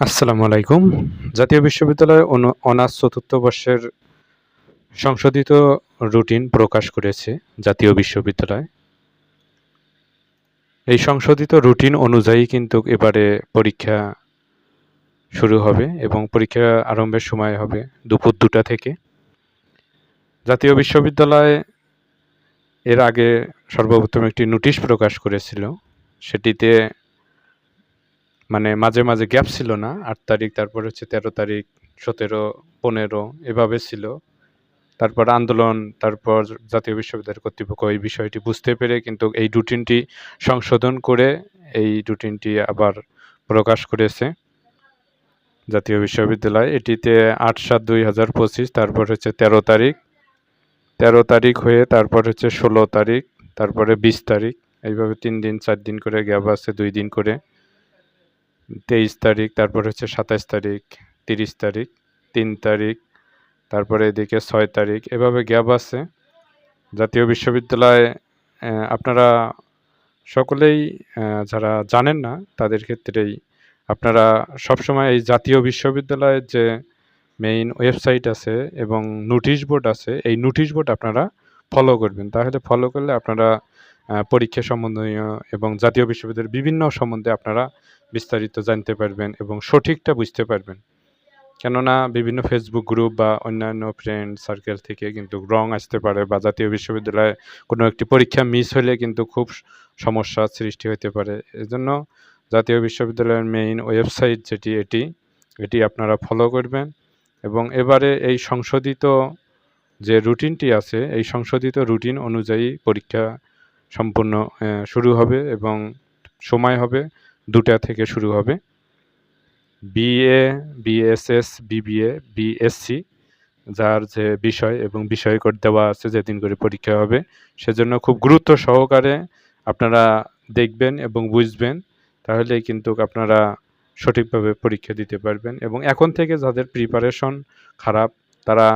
আসসালামু আলাইকুম। জাতীয় বিশ্ববিদ্যালয় অনু- অনার্স চতুর্থ বর্ষের সংশোধিত রুটিন প্রকাশ করেছে জাতীয় বিশ্ববিদ্যালয়। এই সংশোধিত রুটিন অনুযায়ী কিন্তু এবারে পরীক্ষা শুরু হবে এবং পরীক্ষা আরম্ভের সময় হবে দুপুর দুটা থেকে। জাতীয় বিশ্ববিদ্যালয় এর আগে সর্বপ্রথম একটি নোটিশ প্রকাশ করেছিল, সেটিতে মানে মাঝে মাঝে গ্যাপ ছিল না। আট তারিখ, তারপর হচ্ছে তেরো তারিখ, সতেরো, পনেরো, এভাবে ছিল। তারপর আন্দোলন, তারপর জাতীয় বিশ্ববিদ্যালয় কর্তৃপক্ষ এই বিষয়টি বুঝতে পেরে কিন্তু এই রুটিনটি সংশোধন করে এই রুটিনটি আবার প্রকাশ করেছে জাতীয় বিশ্ববিদ্যালয়। এটিতে আট সাত দুই হাজার পঁচিশ, তারপর হচ্ছে তেরো তারিখ। তেরো তারিখ হয়ে তারপর হচ্ছে ষোলো তারিখ, তারপরে বিশ তারিখ। এইভাবে তিন দিন, চার দিন করে গ্যাপ আছে, দুই দিন করে। তেইশ তারিখ, তারপর হচ্ছে সাতাশ তারিখ, তিরিশ তারিখ, তিন তারিখ, তারপরে এদিকে ছয় তারিখ, এভাবে গ্যাপ আছে। জাতীয় বিশ্ববিদ্যালয়ে আপনারা সকলেই যারা জানেন না, তাদের ক্ষেত্রেই আপনারা সবসময় এই জাতীয় বিশ্ববিদ্যালয়ের যে মেইন ওয়েবসাইট আছে এবং নোটিশ বোর্ড আছে, এই নোটিশ বোর্ড আপনারা ফলো করবেন। তাহলে ফলো করলে আপনারা পরীক্ষা সম্বন্ধীয় এবং জাতীয় বিশ্ববিদ্যালয়ের বিভিন্ন সম্বন্ধে আপনারা বিস্তারিত জানতে পারবেন এবং সঠিকটা বুঝতে পারবেন। কেননা বিভিন্ন ফেসবুক গ্রুপ বা অন্যান্য ফ্রেন্ড সার্কেল থেকে কিন্তু রং আসতে পারে বা জাতীয় বিশ্ববিদ্যালয়ে কোনো একটি পরীক্ষা মিস হলে কিন্তু খুব সমস্যার সৃষ্টি হতে পারে। এজন্য জাতীয় বিশ্ববিদ্যালয়ের মেইন ওয়েবসাইট যেটি, এটি এটি আপনারা ফলো করবেন এবং এবারে এই সংশোধিত যে রুটিনটি আছে, এই সংশোধিত রুটিন অনুযায়ী পরীক্ষা সম্পূর্ণ শুরু হবে এবং সময় হবে দুটা থেকে শুরু হবে। বিএ, বিএসএস, বিবিএ, বিএসসি, যার যে বিষয় এবং বিষয় কোড দেওয়া আছে যেদিন করে পরীক্ষা হবে, সেজন্য খুব গুরুত্ব সহকারে আপনারা দেখবেন এবং বুঝবেন তাহলে কিন্তু আপনারা সঠিকভাবে পরীক্ষা দিতে পারবেন। এবং এখন থেকে যাদের প্রিপারেশন খারাপ, তারা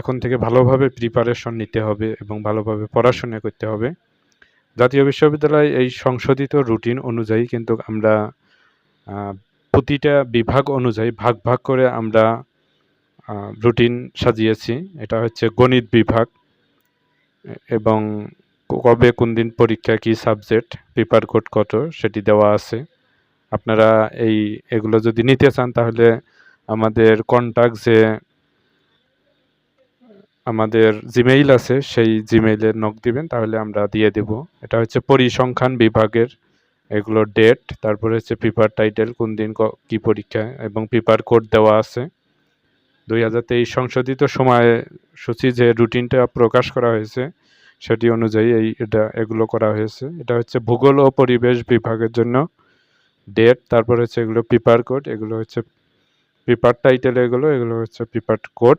এখন থেকে ভালোভাবে প্রিপারেশন নিতে হবে এবং ভালোভাবে পড়াশোনা করতে হবে। জাতীয় বিশ্ববিদ্যালয় এই সংশোধিত রুটিন অনুযায়ী কিন্তু আমরা প্রতিটা বিভাগ অনুযায়ী ভাগ ভাগ করে আমরা রুটিন সাজিয়েছি। এটা হচ্ছে গণিত বিভাগ এবং কবে কোন দিন পরীক্ষা কি সাবজেক্ট পেপার কোড কত সেটি দেওয়া আছে। আপনারা এই এগুলো যদি নিতে চান তাহলে আমাদের কন্ট্যাক্ট যে আমাদের জিমেইল আছে, সেই জিমেইলে নক দিবেন, তাহলে আমরা দিয়ে দেব। এটা হচ্ছে পরিসংখ্যান বিভাগের, এগুলো ডেট তারপরে হচ্ছে পেপার টাইটেল কোন দিন ক- পরীক্ষা, এবং পেপার কোড দেওয়া আছে। দুই হাজার তেইশ সংশোধিত সময় সূচি যে রুটিনটা প্রকাশ করা হয়েছে, সেটি অনুযায়ী এই, এটা, এগুলো করা হয়েছে। এটা হচ্ছে ভূগোল ও পরিবেশ বিভাগের জন্য ডেট তারপর হচ্ছে এগুলো পেপার কোড এগুলো হচ্ছে পেপার টাইটেল এগুলো এগুলো হচ্ছে পেপার কোড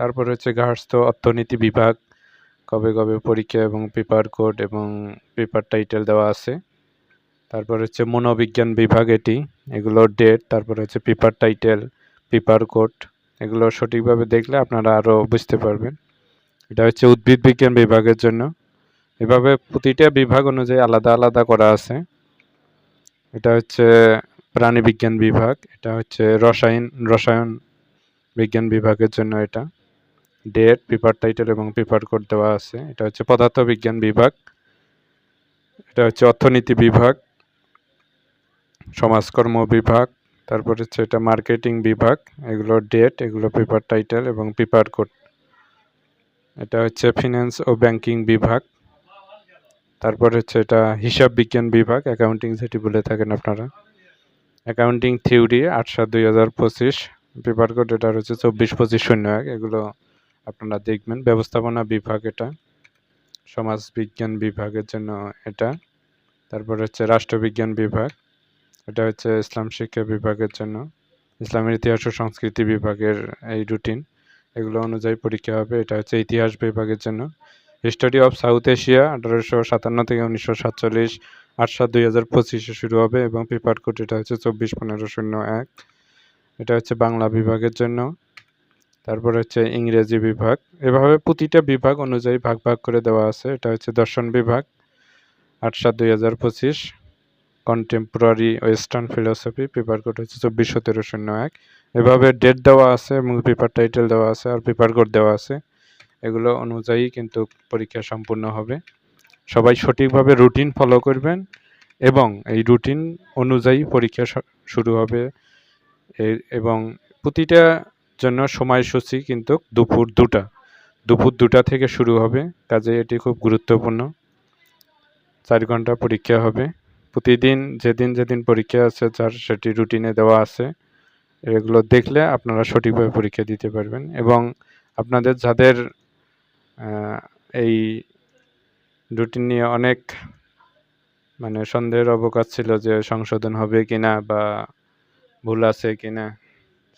তারপর হচ্ছে গার্হস্থ্য, অর্থনীতি বিভাগ, কবে কবে পরীক্ষা এবং পেপার কোড এবং পেপার টাইটেল দেওয়া আছে। তারপর হচ্ছে মনোবিজ্ঞান বিভাগ এটি, এগুলো ডেট তারপর হচ্ছে পেপার টাইটেল পেপার কোড এগুলো সঠিকভাবে দেখলে আপনারা আরও বুঝতে পারবেন। এটা হচ্ছে উদ্ভিদ বিজ্ঞান বিভাগের জন্য। এভাবে প্রতিটা বিভাগ অনুযায়ী আলাদা আলাদা করা আছে। এটা হচ্ছে প্রাণী বিজ্ঞান বিভাগ, এটা হচ্ছে রসায়ন রসায়ন বিজ্ঞান বিভাগের জন্য এটা। ডেট পেপার টাইটেল এবং পেপার কোড দেওয়া আছে। এটা হচ্ছে পদার্থ বিজ্ঞান বিভাগ। এটা হচ্ছে অর্থনীতি বিভাগ, সমাজকর্ম বিভাগ, তারপর হচ্ছে এটা মার্কেটিং বিভাগ। এগুলো ডেট এগুলো পেপার টাইটেল এবং পেপার কোড এটা হচ্ছে ফিনান্স ও ব্যাংকিং বিভাগ। তারপর হচ্ছে এটা হিসাব বিজ্ঞান বিভাগ অ্যাকাউন্টিং যেটি বলে থাকেন আপনারা। অ্যাকাউন্টিং থিওরি আট সাত দুই হাজার পঁচিশ। পেপার কোড এটা হচ্ছে চব্বিশ পঁচিশ শূন্য এক। এগুলো আপনারা দেখবেন, ব্যবস্থাপনা বিভাগ এটা সমাজ বিজ্ঞান বিভাগের জন্য এটা, তারপর হচ্ছে রাষ্ট্রবিজ্ঞান বিভাগ, এটা হচ্ছে ইসলাম শিক্ষা বিভাগের জন্য, ইসলামের ইতিহাস ও সংস্কৃতি বিভাগের এই রুটিন এগুলো অনুযায়ী পরীক্ষা হবে, এটা হচ্ছে ইতিহাস বিভাগের জন্য। হিস্টোরি অফ সাউথ এশিয়া আঠারোশো সাতান্ন থেকে উনিশশো সাতচল্লিশ আট সাত দুই হাজার পঁচিশে শুরু হবে এবং পেপার কোড এটা হচ্ছে চব্বিশ পনেরো শূন্য এক। এটা হচ্ছে বাংলা বিভাগের জন্য। তারপর হচ্ছে ইংরেজি বিভাগ। এভাবে প্রতিটা বিভাগ অনুযায়ী ভাগ ভাগ করে দেওয়া আছে। এটা হচ্ছে দর্শন বিভাগ, আট সাত দুই হাজার পঁচিশ। Contemporary western philosophy paper code হচ্ছে চব্বিশ সতেরো শূন্য এক। এভাবে ডেট দেওয়া আছে এবং পেপার টাইটেল দেওয়া আছে আর পেপার কোড দেওয়া আছে। এগুলো অনুযায়ী কিন্তু পরীক্ষা সম্পূর্ণ হবে। সবাই সঠিকভাবে রুটিন ফলো করবেন এবং এই রুটিন অনুযায়ী পরীক্ষা শুরু হবে। এবং প্রতিটা জন্য সময়সূচি কিন্তু দুপুর দুটা। দুপুর দুটা থেকে শুরু হবে, কাজে এটি খুব গুরুত্বপূর্ণ। চার ঘণ্টা পরীক্ষা হবে। প্রতিদিন যেদিন যেদিন পরীক্ষা আছে, যার সেটি রুটিনে দেওয়া আছে, এগুলো দেখলে আপনারা সঠিকভাবে পরীক্ষা দিতে পারবেন। এবং আপনাদের যাদের এই রুটিন নিয়ে অনেক মানে সন্দেহের অবকাশ ছিল যে সংশোধন হবে কিনা বা ভুল আছে কিনা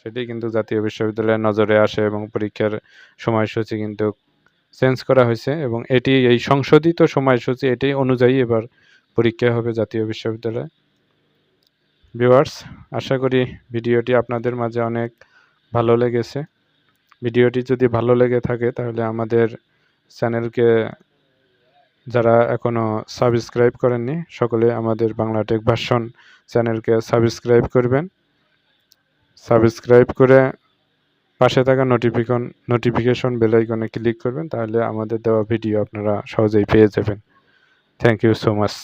সেটি কিন্তু জাতীয় বিশ্ববিদ্যালয়ের নজরে আসে এবং পরীক্ষার সময়সূচি কিন্তু চেঞ্জ করা হয়েছে এবং এটি এই সংশোধিত সময়সূচি এটি অনুযায়ী এবার পরীক্ষা হবে জাতীয় বিশ্ববিদ্যালয়ে। ভিউয়ার্স, আশা করি ভিডিওটি আপনাদের মাঝে অনেক ভালো লেগেছে। ভিডিওটি যদি ভালো লেগে থাকে তাহলে আমাদের চ্যানেলকে যারা এখনও সাবস্ক্রাইব করেননি, সকলে আমাদের বাংলা টেক ভার্সন চ্যানেলকে সাবস্ক্রাইব করবেন। সাবস্ক্রাইব করে পাশে থাকা নোটিফিকেশন নোটিফিকেশন বেল আইকনে ক্লিক করবেন, তাহলে আমাদের দেওয়া ভিডিও আপনারা সহজেই পেয়ে যাবেন। Thank you so much